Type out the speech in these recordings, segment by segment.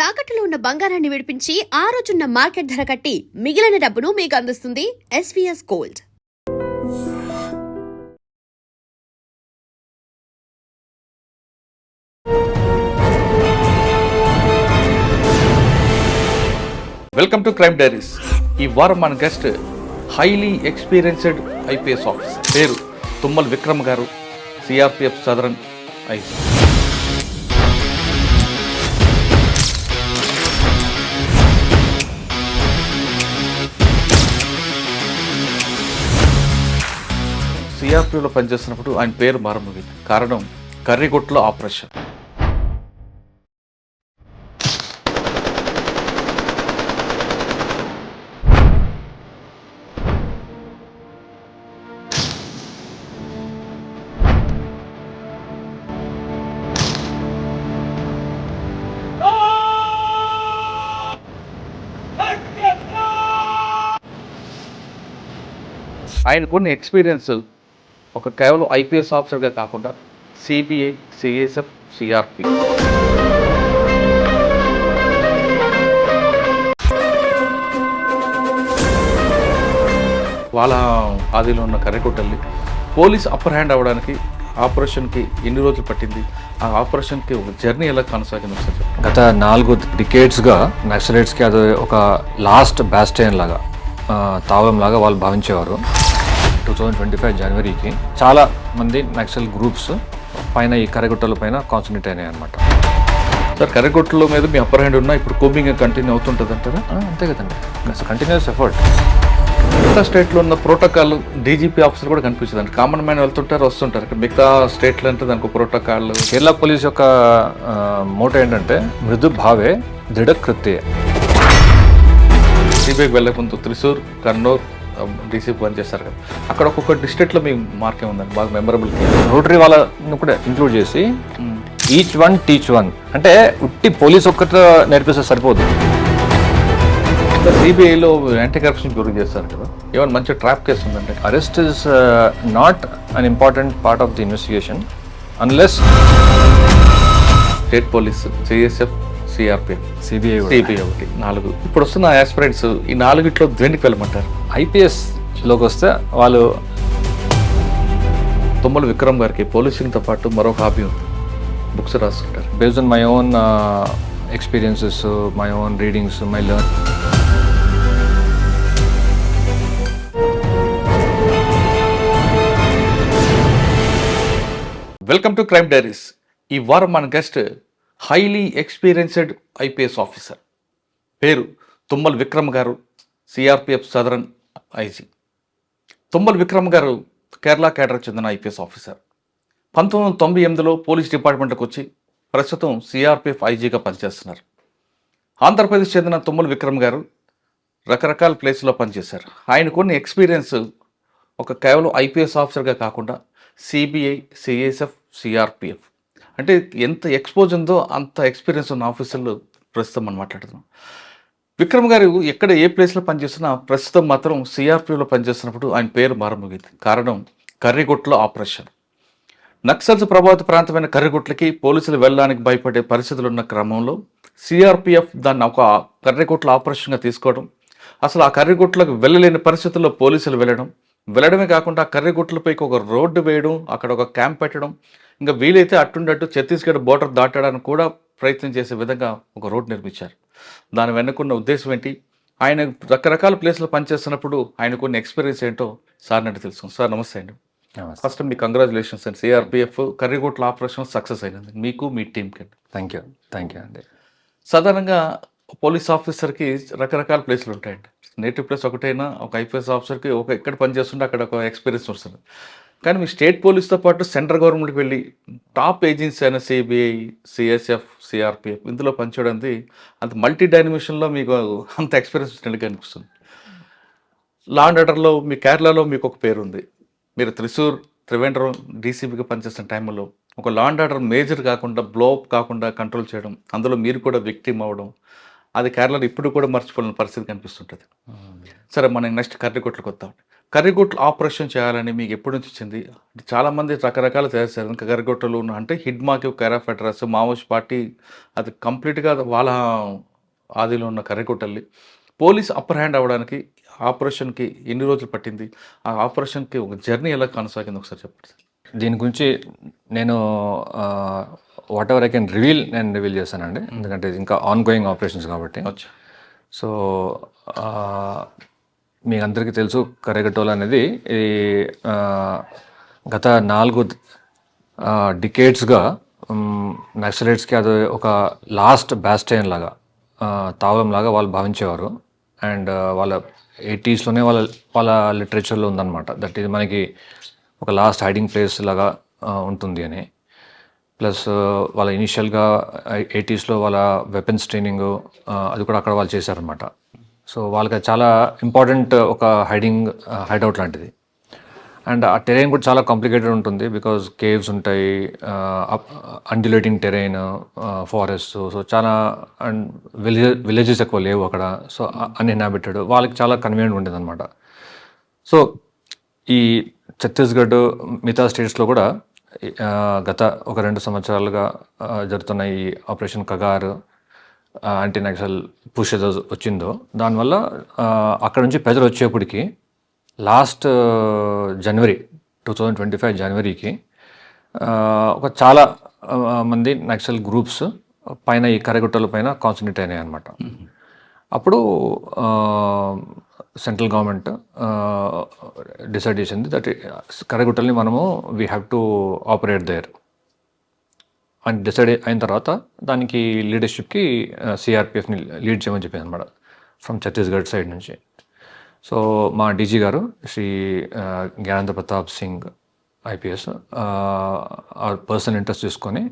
తాకట్టులో ఉన్న బంగారాన్ని విడిపించి ఆ రోజున్న మార్కెట్ ధర కట్టి మిగిలిన డబ్బును మీకు అందిస్తుంది SVS gold welcome to crime diaries ఈ వారం మన guest highly experienced IPS officer పేరు Tummal Vikram garu CRPF southern IC సిఆర్పిలో పనిచేస్తున్నప్పుడు ఆయన పేరు మారమోగింది కారణం కర్రీగొట్లో ఆపరేషన్. ఆయనకున్న ఎక్స్పీరియన్స్ ఒక కేవలం ఐపీఎస్ ఆఫీసర్గా కాకుండా సిబిఐ సిఎస్ఎఫ్ సిఆర్పి. వాళ్ళ ఆదిలో ఉన్న కర్రెకొట్టల్ని పోలీస్ అప్పర్ హ్యాండ్ అవ్వడానికి ఆపరేషన్కి ఎన్ని రోజులు పట్టింది? ఆ ఆపరేషన్కి ఒక జర్నీ ఎలా కొనసాగింది ఒకసారి చెప్పండి. గత నాలుగు డికేట్స్గా నక్సలైట్స్కి అది ఒక లాస్ట్ బ్యాస్టైన్ లాగా తావలం లాగా వాళ్ళు భావించేవారు. టూ థౌజండ్ ట్వంటీ ఫైవ్ జనవరికి చాలా మంది నక్సల్ గ్రూప్స్ పైన ఈ కరగుట్టల పైన కాన్సన్ట్రేట్ అయినాయి అనమాట సార్ కర్రెకొట్టల మీద మీ అప్పర్ హ్యాండ్ ఉన్నా ఇప్పుడు కోబింగ్ కంటిన్యూ అవుతుంటుంది అంటారా అంతే కదండి. కంటిన్యూస్ ఎఫర్ట్ మిగతా స్టేట్లో ఉన్న ప్రోటోకాల్ డీజీపీ ఆఫీసర్ కూడా కనిపిస్తుంది అంటే కామన్ మ్యాన్ వెళ్తుంటారు వస్తుంటారు. ఇక్కడ మిగతా స్టేట్లో అంటే దానికి ప్రోటోకాల్ కేరళ పోలీస్ యొక్క మోటో ఏంటంటే మృదు భావే దృఢ కృత్యే. సిబిఐకి వెళ్ళక ముందు త్రిశూర్ కన్నూర్ డీసీపీ పనిచేస్తారు కదా. అక్కడ ఒక్కొక్క డిస్ట్రిక్ట్లో మీ మార్కే ఉందండి బాగా మెమరబుల్ రోటరీ వాళ్ళని కూడా ఇంక్లూడ్ చేసి ఈచ్ వన్ టీచ్ వన్ అంటే ఉట్టి పోలీస్ ఒక్కటి నేర్పిస్తే సరిపోదు. సిబిఐలో యాంటీ కరప్షన్ గురి చేస్తారు కదా. ఏమైనా మంచి ట్రాప్ కేసు ఉందంటే? Arrest is not an important part of the investigation unless state police CSF CRPF CBI CBI ఒకటి. నాలుగు. ఇప్పుడు వస్తున్న ఆస్పిరెంట్స్ ఈ నాలుగిట్లో దేనికి వెళ్ళమంటారు? ఐపీఎస్లోకి వస్తే వాళ్ళు తుమ్మల విక్రమ్ గారికి పోలీసింగ్తో పాటు మరొక హాబీ ఉంది. Books రాస్తుంటారు based on my own experiences my own readings my learn welcome to crime diaries ఈ వారం మన guest highly experienced IPS officer. పేరు Tummal Vikram garu CRPF southern IG. Tummal Vikram garu Kerala cadre చెందిన IPS officer. పంతొమ్మిది వందల తొంభై ఎనిమిదిలో police డిపార్ట్మెంట్కి వచ్చి ప్రస్తుతం సిఆర్పిఎఫ్ ఐజీగా పనిచేస్తున్నారు. ఆంధ్రప్రదేశ్ చెందిన తుమ్మల్ విక్రమ్ గారు రకరకాల ప్లేస్లో పనిచేశారు. ఆయనకున్న ఎక్స్పీరియన్స్ ఒక కేవలం ఐపీఎస్ ఆఫీసర్గా కాకుండా సిబిఐ సిఎస్ఎఫ్ సిఆర్పిఎఫ్ అంటే ఎంత ఎక్స్పోజ్ ఉందో అంత ఎక్స్పీరియన్స్ ఉన్న ఆఫీసర్లు ప్రస్తుతం మనం మాట్లాడుతున్నాం. విక్రమ్ గారు ఎక్కడ ఏ ప్లేస్లో పనిచేస్తున్నా ప్రస్తుతం మాత్రం సిఆర్పిలో పనిచేస్తున్నప్పుడు ఆయన పేరు మారమోగింది. కారణం కర్రిగుట్లో ఆపరేషన్ నక్సల్స్ ప్రభావిత ప్రాంతమైన కర్రిగుట్లకి పోలీసులు వెళ్ళడానికి భయపడే పరిస్థితులు ఉన్న క్రమంలో సిఆర్పిఎఫ్ దాన్ని ఒక కర్రిగుట్ల ఆపరేషన్గా తీసుకోవడం అసలు ఆ కర్రిగుట్లకు వెళ్ళలేని పరిస్థితుల్లో పోలీసులు వెళ్ళడం వెళ్ళడమే కాకుండా కర్రిగుట్లపైకి ఒక రోడ్డు వేయడం అక్కడ ఒక క్యాంప్ పెట్టడం ఇంకా వీలైతే అట్టుండట్టు ఛత్తీస్గఢ్ బోర్డర్ దాటడానికి కూడా ప్రయత్నం చేసే విధంగా ఒక రోడ్ నిర్మించారు. దాని వెనుకున్న ఉద్దేశం ఏంటి? ఆయన రకరకాల ప్లేస్లో పనిచేస్తున్నప్పుడు ఆయనకున్న ఎక్స్పీరియన్స్ ఏంటో సార్ అంటే తెలుసు సార్ నమస్తే అండి. ఫస్ట్ మీ కంగ్రాచులేషన్స్ అండి. సిఆర్పిఎఫ్ కర్రిగోట్ల ఆపరేషన్ సక్సెస్ అయినది. మీకు మీ టీంకి అండి. థ్యాంక్ యూ థ్యాంక్ యూ అండి. సాధారణంగా పోలీస్ ఆఫీసర్కి రకరకాల ప్లేస్లు ఉంటాయండి. నేటివ్ ప్లేస్ ఒకటైనా ఒక ఐపీఎస్ ఆఫీసర్కి ఒక ఎక్కడ పనిచేస్తుంటే అక్కడ ఒక ఎక్స్పీరియన్స్ వస్తుంది. కానీ మీ స్టేట్ పోలీస్తో పాటు సెంట్రల్ గవర్నమెంట్కి వెళ్ళి టాప్ ఏజెన్సీ అయిన సిబిఐ సిఎస్ఎఫ్ సిఆర్పిఎఫ్ ఇందులో పనిచేయడానికి అంత మల్టీ డైనమిషన్లో మీకు అంత ఎక్స్పీరియన్స్ వచ్చినట్టుగా అనిపిస్తుంది. లా అండ్ ఆర్డర్లో మీ కేరళలో మీకు ఒక పేరు ఉంది మీరు త్రిశూర్ త్రివేంద్రం డీసీబీగా పనిచేస్తున్న టైంలో ఒక లా అండ్ ఆర్డర్ మేజర్ కాకుండా బ్లోప్ కాకుండా కంట్రోల్ చేయడం అందులో మీరు కూడా విక్టిమ్ అవ్వడం అది కేరళలో ఇప్పుడు కూడా మర్చిపోలేని పరిస్థితి కనిపిస్తుంటుంది. సరే మనం నెక్స్ట్ కర్రికొట్లకు వద్దాం కర్రిగుట్లు ఆపరేషన్ చేయాలని మీకు ఎప్పటి నుంచి వచ్చింది? చాలామంది రకరకాల చేస్తారు ఇంకా కర్రిగుట్టలు ఉన్న అంటే హిడ్మాకి కైరాఫ్ ఫెడరస్ మావోస్ పార్టీ అది కంప్లీట్గా వాళ్ళ ఆదిలో ఉన్న కర్రిగుట్టల్ని పోలీస్ అప్పర్ హ్యాండ్ అవ్వడానికి ఆపరేషన్కి ఎన్ని రోజులు పట్టింది? ఆ ఆపరేషన్కి ఒక జర్నీ ఎలా కొనసాగింది? ఒకసారి చెప్పండి దీని గురించి నేను whatever I can reveal నేను రివీల్ చేస్తానండి. ఎందుకంటే ఇది ఇంకా ఆన్ గోయింగ్ ఆపరేషన్స్ కాబట్టి సో మీ అందరికీ తెలుసు కరెగటోల్ అనేది ఈ గత నాలుగు డికేట్స్గా నక్సలైట్స్కి అది ఒక లాస్ట్ బ్యాస్టైన్ లాగా తావలం లాగా వాళ్ళు భావించేవారు. అండ్ వాళ్ళ ఎయిటీస్లోనే వాళ్ళ వాళ్ళ లిటరేచర్లో ఉందన్నమాట. దట్ ఇది మనకి ఒక లాస్ట్ హైడింగ్ ప్లేస్ లాగా ఉంటుంది అని. ప్లస్ వాళ్ళ ఇనిషియల్గా ఎయిటీస్లో వాళ్ళ వెపన్స్ ట్రైనింగ్ అది కూడా అక్కడ వాళ్ళు చేశారనమాట సో వాళ్ళకి చాలా ఇంపార్టెంట్ ఒక హైడింగ్ హైడౌట్ లాంటిది. అండ్ ఆ టెరైన్ కూడా చాలా కాంప్లికేటెడ్ ఉంటుంది బికాజ్ కేవ్స్ ఉంటాయి అండ్యులేటింగ్ టెరైన్ ఫారెస్ట్ సో చాలా అండ్ విలేజ్ విలేజెస్ ఎక్కువ లేవు అక్కడ సో అన్ఇన్హాబిటెడ్ వాళ్ళకి చాలా కన్వీనియంట్ ఉండేది అనమాట సో ఈ ఛత్తీస్గఢ్ మిగతా స్టేట్స్లో కూడా గత ఒక రెండు సంవత్సరాలుగా జరుగుతున్న ఈ operation Kagar anti Naxal push ఏదో వచ్చిందో దానివల్ల అక్కడ నుంచి ప్రజలు వచ్చేప్పటికి last January two thousand twenty five జనవరికి ఒక చాలా మంది నక్సల్ గ్రూప్స్ పైన ఈ కరగుట్టల పైన కాన్సన్ట్రేట్ అయినాయి అనమాట అప్పుడు సెంట్రల్ గవర్నమెంట్ డిసైడ్ చేసింది దట్ కరగుట్టల్ని మనము we have to operate there అని డిసైడ్ అయిన తర్వాత దానికి లీడర్షిప్కి సిఆర్పిఎఫ్ని లీడ్ చేయమని చెప్పింది అనమాట ఫ్రమ్ ఛత్తీస్గఢ్ సైడ్ నుంచి. సో మా డీజీ గారు శ్రీ జ్ఞానేంద్ర ప్రతాప్ సింగ్ ఐపీఎస్ ఆ పర్సన్ ఇంట్రెస్ట్ తీసుకొని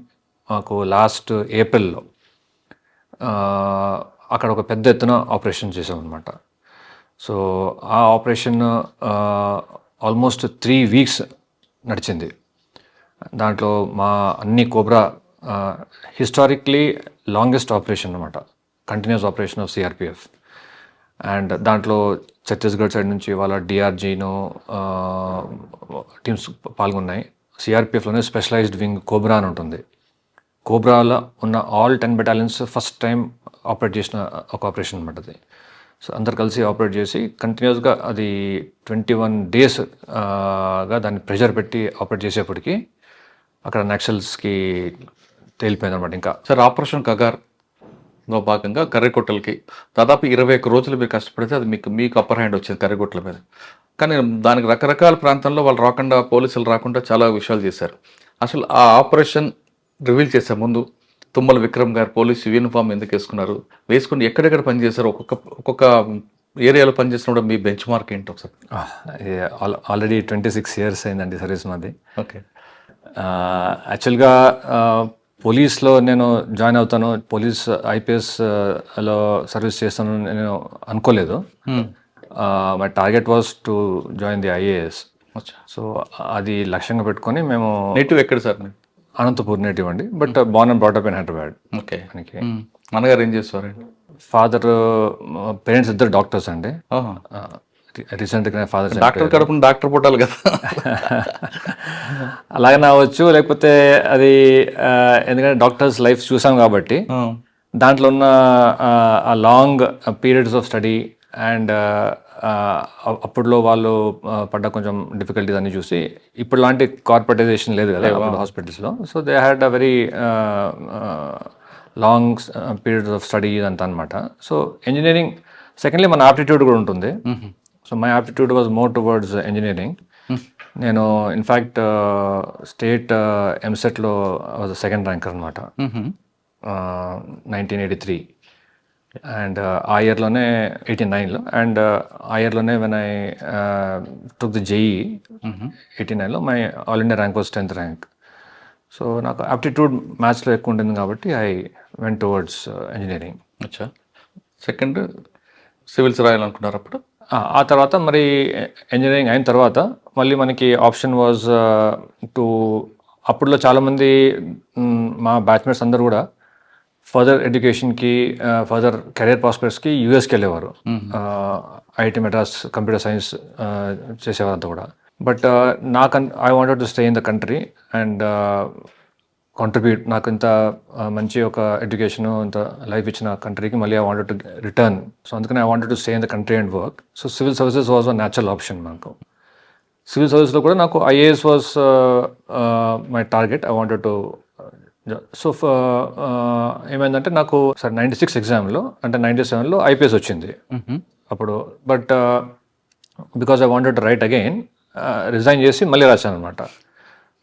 మాకు లాస్ట్ ఏప్రిల్లో అక్కడ ఒక పెద్ద ఎత్తున ఆపరేషన్ చేసాం అనమాట సో ఆ ఆపరేషన్ ఆల్మోస్ట్ త్రీ వీక్స్ నడిచింది. దాంట్లో మా అన్ని కోబ్రా హిస్టారిక్లీ లాంగెస్ట్ ఆపరేషన్ అనమాట continuous operation of CRPF and దాంట్లో ఛత్తీస్గఢ్ సైడ్ నుంచి వాళ్ళ డిఆర్జీను టీమ్స్ పాల్గొన్నాయి. సిఆర్పిఎఫ్లోనే స్పెషలైజ్డ్ వింగ్ కోబ్రా అని ఉంటుంది. కోబ్రాలో ఉన్న all ten battalions first time operate చేసిన ఒక ఆపరేషన్ అనమాట అది. సో అందరు కలిసి ఆపరేట్ చేసి కంటిన్యూస్గా అది ట్వంటీ వన్ డేస్గా దాన్ని ప్రెషర్ పెట్టి ఆపరేట్ చేసేప్పటికి అక్కడ నక్సల్స్కి తేలిపోయింది అనమాట ఇంకా. సార్ ఆపరేషన్ కగార్లో భాగంగా కర్రెకొట్టలకి దాదాపు ఇరవై ఒక్క రోజులు మీరు కష్టపడితే అది మీకు మీకు అప్పర్ హ్యాండ్ వచ్చింది కర్రెకొట్టల మీద. కానీ దానికి రకరకాల ప్రాంతాల్లో వాళ్ళు రాకుండా పోలీసులు రాకుండా చాలా విషయాలు చేశారు. అసలు ఆ ఆపరేషన్ రివీల్ చేసే ముందు తుమ్మల విక్రమ్ గారు పోలీసు యూనిఫామ్ ఎందుకు వేసుకున్నారు? వేసుకుని ఎక్కడెక్కడ పనిచేశారు ఒక్కొక్క ఒక్కొక్క ఏరియాలో పనిచేసినప్పుడు మీ బెంచ్ మార్క్ ఏంటి ఒకసారి? ఆల్రెడీ ట్వంటీ సిక్స్ ఇయర్స్ అయిందండి సర్వీస్ మాది. ఓకే. యాక్చువల్గా పోలీస్లో నేను జాయిన్ అవుతాను. పోలీస్ ఐపీఎస్లో సర్వీస్ చేస్తాను నేను అనుకోలేదు. My target was to join the IAS. So అది లక్ష్యంగా పెట్టుకొని మేము నేటివ్ ఎక్కడ సార్ అనంతపూర్ నేటివ్ అండి but born and brought up in Hyderabad. Okay. మనకి నాన్నగారు ఏం చేస్తారండి ఫాదర్ పేరెంట్స్ ఇద్దరు డాక్టర్స్ అండి. రీసెంట్గా ఫాదర్ డాక్టర్ కడుపున డాక్టర్ పుట్టాలి కదా. అలాగే అవ్వచ్చు లేకపోతే అది ఎందుకంటే డాక్టర్స్ లైఫ్ చూసాం కాబట్టి. దాంట్లో ఉన్న long periods of study and అప్పుడులో వాళ్ళు పడ్డ కొంచెం డిఫికల్టీస్ అన్ని చూసి ఇప్పుడు లాంటి కార్పొరేటైజేషన్ లేదు కదా హాస్పిటల్స్లో so they had a very long periods of study ఇదంతా అనమాట సో ఇంజనీరింగ్ సెకండ్లీ మన ఆప్టిట్యూడ్ కూడా ఉంటుంది. So my aptitude was more towards engineering నేను ఇన్ఫ్యాక్ట్ స్టేట్ ఎంసెట్లో వాజ్ సెకండ్ ర్యాంకర్ అనమాట. నైన్టీన్ ఎయిటీ త్రీ అండ్ ఆ ఇయర్లోనే ఎయిటీ నైన్లో అండ్ ఆ ఇయర్లోనే when I took the JEE eighty నైన్లో my all India rank was tenth rank so నాకు aptitude మ్యాథ్స్లో ఎక్కువ ఉంటుంది కాబట్టి ఐ వెంట్ టువర్డ్స్ ఇంజనీరింగ్ అచ్చా. సెకండ్ సివిల్స్ రాయాలనుకున్నారు అప్పుడు? ఆ తర్వాత మరి ఇంజనీరింగ్ అయిన తర్వాత మళ్ళీ మనకి ఆప్షన్ వాజ్ టు అప్పుడులో చాలామంది మా బ్యాచ్మేట్స్ అందరూ కూడా ఫర్దర్ ఎడ్యుకేషన్కి ఫర్దర్ కెరియర్ ప్రాస్పెక్ట్స్కి యూఎస్కి వెళ్ళేవారు. ఐఐటి మెడ్రాస్ కంప్యూటర్ సైన్స్ చేసేవారు అంతా కూడా. బట్ నాకు I wanted to stay in the country and contribute నాకు ఇంత మంచి ఒక ఎడ్యుకేషన్ ఇంత లైఫ్ ఇచ్చిన కంట్రీకి మళ్ళీ I wanted to return so అందుకని I wanted to stay in the country and work so civil services was a natural option నాకు. సివిల్ సర్వీస్లో కూడా నాకు IAS was my target I wanted to so ఏమైందంటే నాకు సార్ నైంటీ సిక్స్ ఎగ్జామ్లో అంటే ninety సెవెన్లో ఐపీఎస్ వచ్చింది. అప్పుడు but because I wanted write again resign చేసి మళ్ళీ రాశాను అనమాట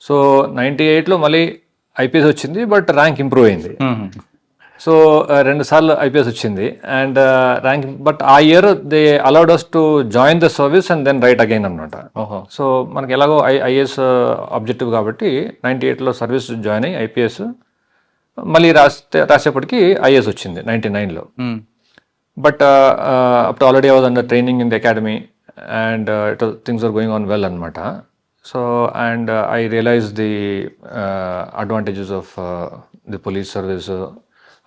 సో నైంటీ ఎయిట్లో మళ్ళీ ఐపీఎస్ వచ్చింది బట్ ర్యాంక్ ఇంప్రూవ్ అయింది. సో రెండు సార్లు ఐపీఎస్ వచ్చింది. అండ్ ర్యాంక్ బట్ ఆ year they allowed us to join the service and then write again అనమాట ఓహో. సో మనకి ఎలాగో ఐ ఐఏఎస్ ఆబ్జెక్టివ్ కాబట్టి నైంటీ ఎయిట్లో సర్వీస్ జాయిన్ అయ్యి ఐపీఎస్ మళ్ళీ రాస్తే రాసేపటికి ఐఏఎస్ వచ్చింది నైంటీ నైన్లో. బట్ అప్పుడు already was under training in the academy and it things are going on well అనమాట so and I realise the advantages of the police service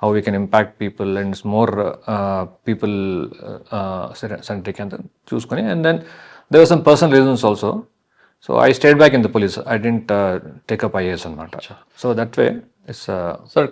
how we can impact people and more people centric అంత చూసుకొని and then there some personal reasons also so I stayed back in the police I didn't take up IAS అనమాట so that way it's sir